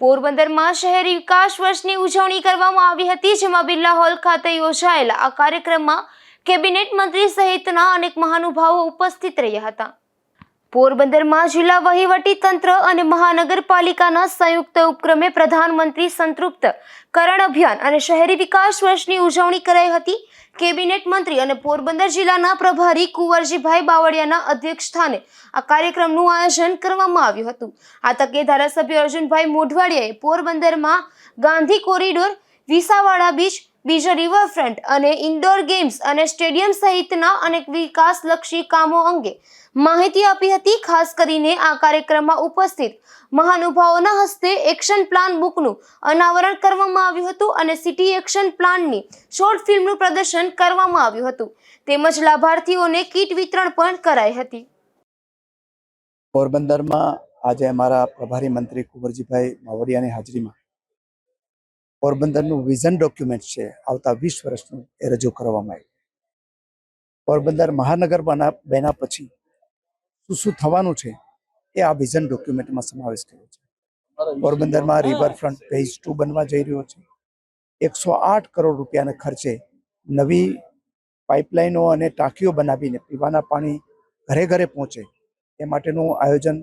પોરબંદરમાં શહેરી વિકાસ વર્ષની ઉજવણી કરવામાં આવી હતી, જેમાં બિરલા હોલ ખાતે યોજાયેલા આ કાર્યક્રમમાં કેબિનેટ મંત્રી સહિતના અનેક મહાનુભાવો ઉપસ્થિત રહ્યા હતા. પોરબંદરમાં જિલ્લા વહીવટી તંત્ર અને મહાનગરપાલિકાના સંયુક્ત ઉપક્રમે પ્રધાનમંત્રી સંતૃપ્ત કરણ અભિયાન અને શહેરી વિકાસ વર્ષની ઉજવણી કરાઈ હતી. કેબિનેટ મંત્રી અને પોરબંદર જિલ્લાના પ્રભારી કુંવરજીભાઈ બાવળિયાના અધ્યક્ષ સ્થાને આ કાર્યક્રમનું આયોજન કરવામાં આવ્યું હતું. આ તકે ધારાસભ્ય અર્જુનભાઈ મોઢવાડિયાએ પોરબંદરમાં ગાંધી કોરિડોર વિસાવાડા બીચ બીજો રિવરફ્રન્ટ અને ઇન્ડોર ગેમ્સ અને સ્ટેડિયમ સહિતના અનેક વિકાસલક્ષી કામો અંગે માહિતી આપી હતી. ખાસ કરીને આ કાર્યક્રમમાં ઉપસ્થિત મહાનુભાવોના હસ્તે એક્શન પ્લાન બુકનું અનાવરણ કરવામાં આવ્યું હતું અને સિટી એક્શન પ્લાનની શોર્ટ ફિલ્મનું પ્રદર્શન કરવામાં આવ્યું હતું. તેમજ લાભાર્થીઓને કીટ વિતરણ પણ કરાઈ હતી. પોરબંદરમાં આજે અમારા પ્રભારી મંત્રી કુંવરજીભાઈ માવડિયાની હાજરીમાં પોરબંદરનું વિઝન ડોક્યુમેન્ટ છે, આવતા વીસ વર્ષનું એ રજૂ કરવામાં આવ્યું. પોરબંદર મહાનગર બના બન્યા પછી શું શું થવાનું છે, એ આ વિઝન ડોક્યુમેન્ટમાં સમાવેશ કર્યો છે. પોરબંદરમાં રિવરફ્રન્ટ ફેઝ ટુ બનવા જઈ રહ્યો છે. એકસો આઠ કરોડ રૂપિયાના ખર્ચે નવી પાઇપલાઇનો અને ટાંકીઓ બનાવીને પીવાના પાણી ઘરે ઘરે પહોંચે એ માટેનું આયોજન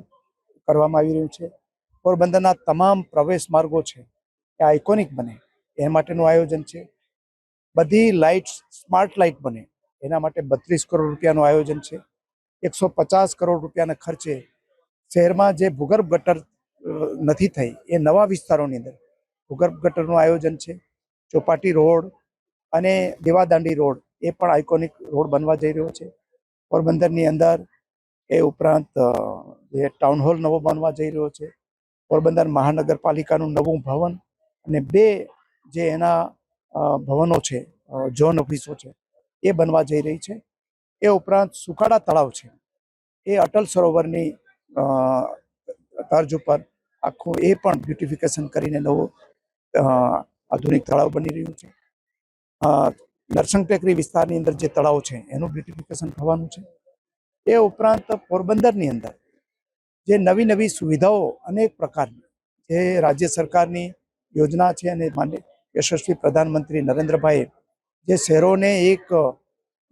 કરવામાં આવી રહ્યું છે. પોરબંદરના તમામ પ્રવેશ માર્ગો છે એ આઇકોનિક બને. એ માટેનું આયોજન છે. બધી લાઇટ્સ સ્માર્ટ લાઇટ બને. એના માટે બત્રીસ કરોડ રૂપિયાનું આયોજન છે. એકસો પચાસ કરોડ રૂપિયાના ખર્ચે શહેરમાં જે ભૂગર્ભ ગટર નથી થઈ, એ નવા વિસ્તારોની અંદર ભૂગર્ભ ગટરનું આયોજન છે. ચોપાટી રોડ અને દેવાદાંડી રોડ એ પણ આઇકોનિક રોડ બનવા જઈ રહ્યો છે. પોરબંદરની અંદર એ ઉપરાંત જે ટાઉન હોલ નવો બનવા જઈ રહ્યો છે. પોરબંદર મહાનગરપાલિકાનું નવું ભવન અને બે જે એના ભવનો છે જોન ઓફિસો છે, એ બનવા જઈ રહી છે. એ ઉપરાંત સુકાડા તળાવ છે. એ અટલ સરોવરની તર્જ ઉપર આખું એ પણ બ્યુટિફિકેશન કરીને નવું આધુનિક તળાવ બની રહ્યું છે. નરસંગ ટેકરી વિસ્તારની અંદર જે તળાવ છે, એનું બ્યુટિફિકેશન થવાનું છે. એ ઉપરાંત પોરબંદરની અંદર જે નવી નવી સુવિધાઓ અનેક પ્રકારની જે રાજ્ય સરકારની યોજના છે અને માન્ય યશસ્વી પ્રધાનમંત્રી નરેન્દ્રભાઈએ જે શહેરોને એક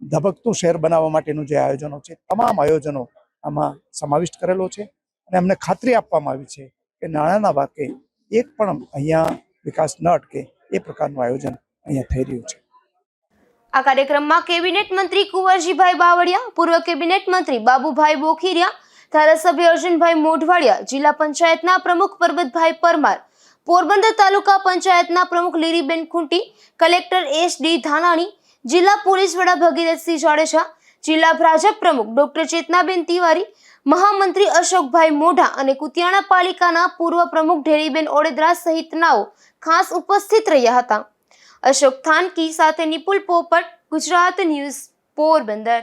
ધબકતું શહેર બનાવવા માટેનું જે આયોજનો છે, તમામ આયોજનો આમાં સમાવિષ્ટ કરેલો છે અને અમને ખાતરી આપવામાં આવી છે કે નાણાંના વાકે એક પણ અહીંયા વિકાસ ન અટકે એ પ્રકારનું આયોજન અહીંયા થઈ રહ્યું છે. આ કાર્યક્રમમાં કેબિનેટ મંત્રી કુંવરજીભાઈ બાવળિયા, પૂર્વ કેબિનેટ મંત્રી બાબુભાઈ બોખીરિયા, ધારાસભ્ય અર્જુનભાઈ મોઢવાડિયા, જિલ્લા પંચાયતના પ્રમુખ પરબતભાઈ પરમાર પોરબંદર તાલુકા પંચાયતના પ્રમુખ Liriben Khunti, collector S D Dhanani, જિલ્લા પોલીસ વડા ભગીરથસિંહ જાડેજા, જિલ્લા ભાજપ પ્રમુખ ડોક્ટર ચેતનાબેન તિવારી, મહામંત્રી અશોકભાઈ મોઢા અને કુતિયાણા પાલિકાના પૂર્વ પ્રમુખ ઢેરીબેન ઓડેદરા સહિતનાઓ ખાસ ઉપસ્થિત રહ્યા હતા. અશોક થાનકી સાથે નિપુલ પોપટ, ગુજરાત ન્યૂઝ, પોરબંદર.